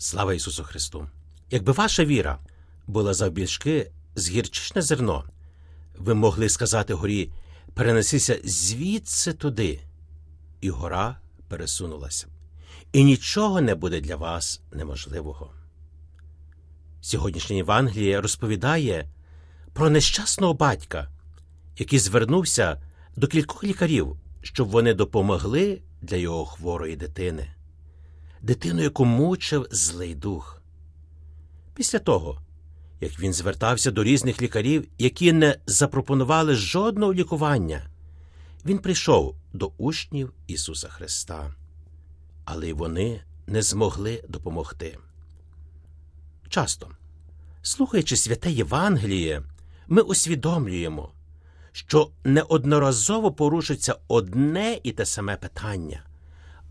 Слава Ісусу Христу! Якби ваша віра була завбільшки з гірчичне зерно, ви могли сказати горі перенесися звідси туди, і гора пересунулася. І нічого не буде для вас неможливого. Сьогоднішня Євангеліє розповідає про нещасного батька, який звернувся до кількох лікарів, щоб вони допомогли для його хворої дитини, дитину, яку мучив злий дух. Після того, як він звертався до різних лікарів, які не запропонували жодного лікування, він прийшов до учнів Ісуса Христа, але й вони не змогли допомогти. Часто, слухаючи святе Євангеліє, ми усвідомлюємо, що неодноразово порушується одне і те саме питання,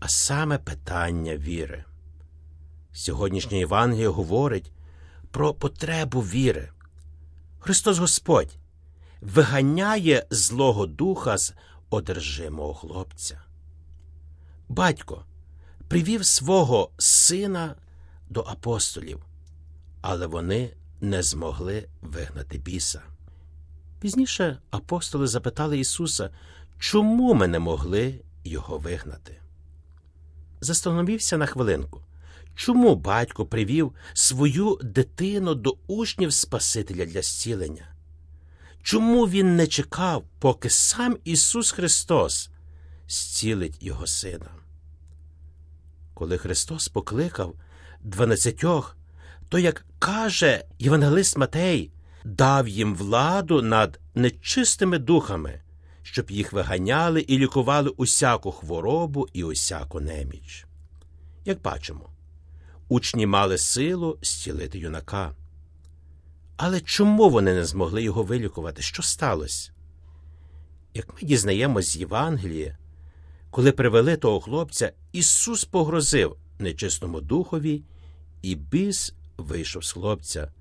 а саме питання віри. Сьогоднішнє Євангеліє говорить про потребу віри. Христос Господь виганяє Злого Духа з одержимого хлопця. Батько привів свого сина до апостолів, але вони не змогли вигнати біса. Пізніше апостоли запитали Ісуса, чому ми не могли його вигнати. Застановився на хвилинку. Чому батько привів свою дитину до учнів Спасителя для зцілення? Чому він не чекав, поки сам Ісус Христос зцілить його сина? Коли Христос покликав дванадцятьох, то, як каже Євангелист Матей, дав їм владу над нечистими духами, щоб їх виганяли і лікували усяку хворобу і усяку неміч. Як бачимо, учні мали силу зцілити юнака. Але чому вони не змогли його вилікувати? Що сталося? Як ми дізнаємось з Євангелія, коли привели того хлопця, Ісус погрозив нечистому духові, і біс вийшов з хлопця,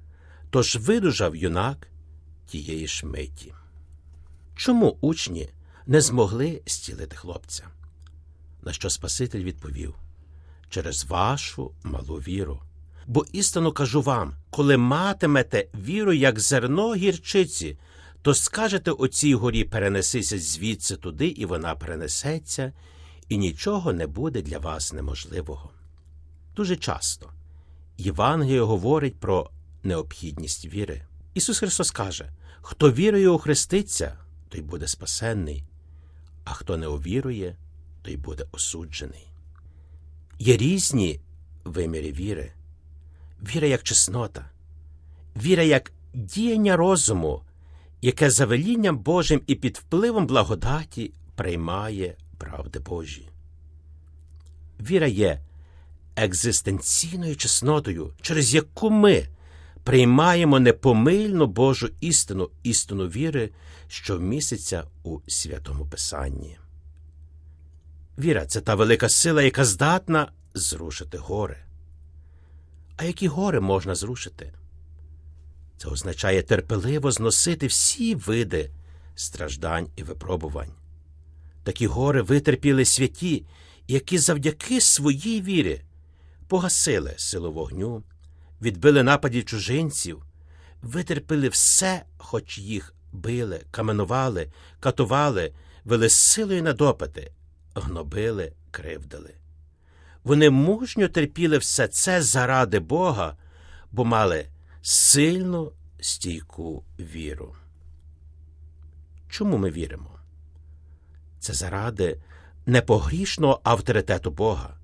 тож видужав юнак тієї ж миті. Чому учні не змогли зцілити хлопця? На що Спаситель відповів через вашу малу віру. Бо істину кажу вам, коли матимете віру, як зерно гірчиці, то скажете оцій горі перенесися звідси туди, і вона перенесеться, і нічого не буде для вас неможливого. Дуже часто Євангеліє говорить про необхідність віри. Ісус Христос каже: хто вірує у Христиця, той буде спасенний, а хто не увірує, той буде осуджений. Є різні виміри віри. Віра як чеснота, віра як діяння розуму, яке за велінням Божим і під впливом благодаті приймає правди Божі. Віра є екзистенційною чеснотою, через яку ми приймаємо непомильну Божу істину, істину віри, що міститься у святому Писанні. Віра це та велика сила, яка здатна зрушити гори. А які гори можна зрушити? Це означає терпеливо зносити всі види страждань і випробувань. Такі гори витерпіли святі, які завдяки своїй вірі погасили силу вогню, відбили нападів чужинців, витерпіли все, хоч їх били, каменували, катували, вели силою на допити, гнобили, кривдили. Вони мужньо терпіли все це заради Бога, бо мали сильну стійку віру. Чому ми віримо? Це заради непогрішного авторитету Бога.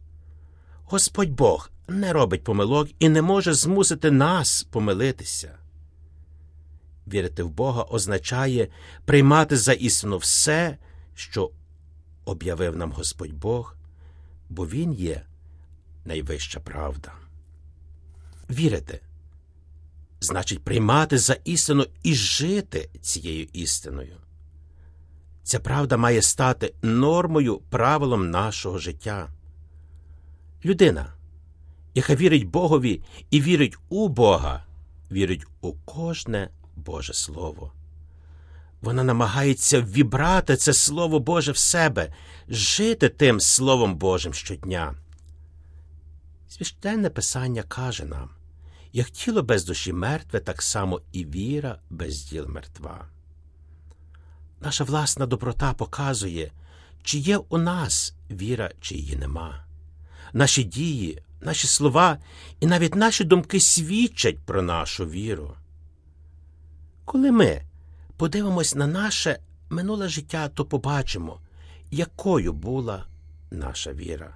Господь Бог не робить помилок і не може змусити нас помилитися. Вірити в Бога означає приймати за істину все, що об'явив нам Господь Бог, бо Він є найвища правда. Вірити значить приймати за істину і жити цією істиною. Ця правда має стати нормою, правилом нашого життя. Людина, яка вірить Богові і вірить у Бога, вірить у кожне Боже Слово. Вона намагається вібрати це Слово Боже в себе, жити тим Словом Божим щодня. Священне Писання каже нам, як тіло без душі мертве, так само і віра без діл мертва. Наша власна доброта показує, чи є у нас віра, чи її нема. Наші дії, наші слова і навіть наші думки свідчать про нашу віру. Коли ми подивимось на наше минуле життя, то побачимо, якою була наша віра.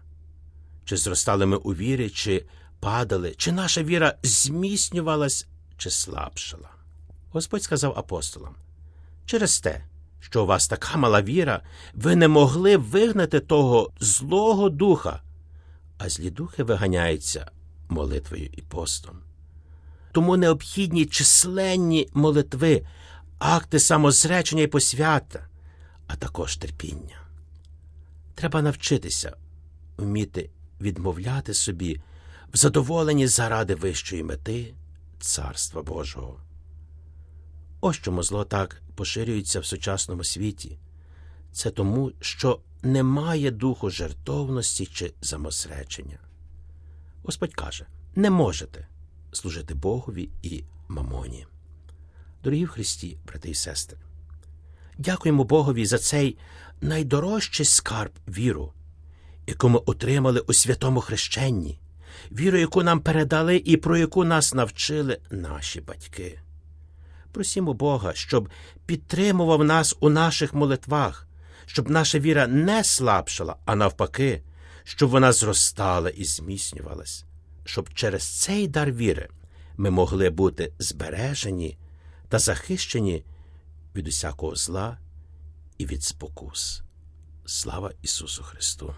Чи зростали ми у вірі, чи падали, чи наша віра зміцнювалась, чи слабшала. Господь сказав апостолам через те, що у вас така мала віра, ви не могли вигнати того злого духа, а злі духи виганяються молитвою і постом. Тому необхідні численні молитви, акти самозречення і посвята, а також терпіння. Треба навчитися вміти відмовляти собі в задоволенні заради вищої мети Царства Божого. Ось чому зло так поширюється в сучасному світі. Це тому, що немає духу жертовності чи самосречення. Господь каже: не можете служити Богові і мамоні. Дорогі в Христі, брати і сестри, дякуємо Богові за цей найдорожчий скарб віру, яку ми отримали у святому хрещенні, віру, яку нам передали і про яку нас навчили наші батьки. Просімо Бога, щоб підтримував нас у наших молитвах, щоб наша віра не слабшала, а навпаки, щоб вона зростала і зміцнювалась, щоб через цей дар віри ми могли бути збережені та захищені від усякого зла і від спокус. Слава Ісусу Христу!